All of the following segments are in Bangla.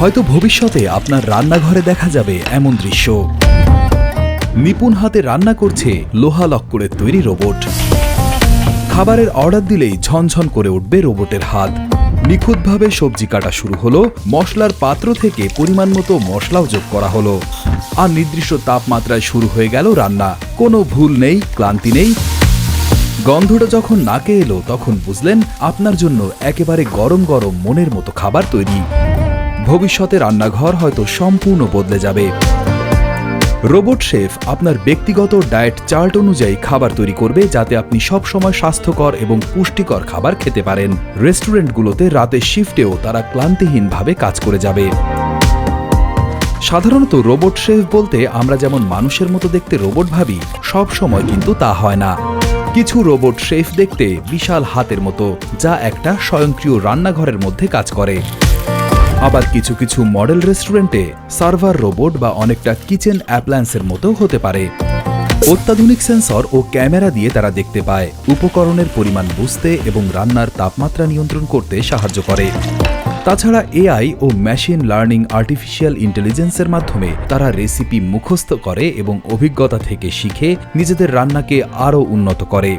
হয়তো ভবিষ্যতে আপনার রান্নাঘরে দেখা যাবে এমন দৃশ্য। নিপুণ হাতে রান্না করছে লোহা লক্করের তৈরি রোবট। খাবারের অর্ডার দিলেই ঝনঝন করে উঠবে রোবটের হাত। নিখুঁতভাবে সবজি কাটা শুরু হলো, মশলার পাত্র থেকে পরিমাণ মতো মশলাও যোগ করা হলো। আর নির্দিষ্ট তাপমাত্রায় শুরু হয়ে গেল রান্না। কোনো ভুল নেই, ক্লান্তি নেই। গন্ধটা যখন নাকে এলো, তখন বুঝলেন আপনার জন্য একেবারে গরম গরম মনের মতো খাবার তৈরি। ভবিষ্যতে রান্নাঘর হয়তো সম্পূর্ণ বদলে যাবে। রোবট শেফ আপনার ব্যক্তিগত ডায়েট চার্ট অনুযায়ী খাবার তৈরি করবে যাতে আপনি সব সময় স্বাস্থ্যকর এবং পুষ্টিকর খাবার খেতে পারেন। রেস্টুরেন্টগুলোতে রাতের শিফটেও তারা ক্লান্তিহীনভাবে কাজ করে যাবে। সাধারণত রোবট শেফ বলতে আমরা যেমন মানুষের মতো দেখতে রোবট ভাবি সব সময় কিন্তু তা হয় না। কিছু রোবট শেফ দেখতে বিশাল হাতের মতো, যা একটা স্বয়ংক্রিয় রান্নাঘরের মধ্যে কাজ করে। আবার কিছু কিছু মডেল রেস্টুরেন্টে সার্ভার রোবট বা অনেকটা কিচেন অ্যাপ্লায়েন্সের মতো হতে পারে। অত্যাধুনিক সেন্সর ও ক্যামেরা দিয়ে তারা দেখতে পায়, উপকরণের পরিমাণ বুঝতে এবং রান্নার তাপমাত্রা নিয়ন্ত্রণ করতে সাহায্য করে। তাছাড়া এআই ও মেশিন লার্নিং আর্টিফিশিয়াল ইন্টেলিজেন্সের মাধ্যমে তারা রেসিপি মুখস্থ করে এবং অভিজ্ঞতা থেকে শিখে নিজেদের রান্নাকে আরও উন্নত করে।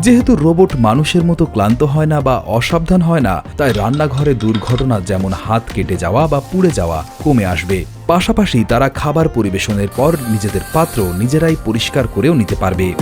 যেহেতু রোবট মানুষের মতো ক্লান্ত হয় না বা অসাবধান হয় না, তাই রান্নাঘরে দুর্ঘটনা যেমন হাত কেটে যাওয়া বা পুড়ে যাওয়া কমে আসবে। পাশাপাশি তারা খাবার পরিবেশনের পর নিজেদের পাত্র নিজেরাই পরিষ্কার করেও নিতে পারবে।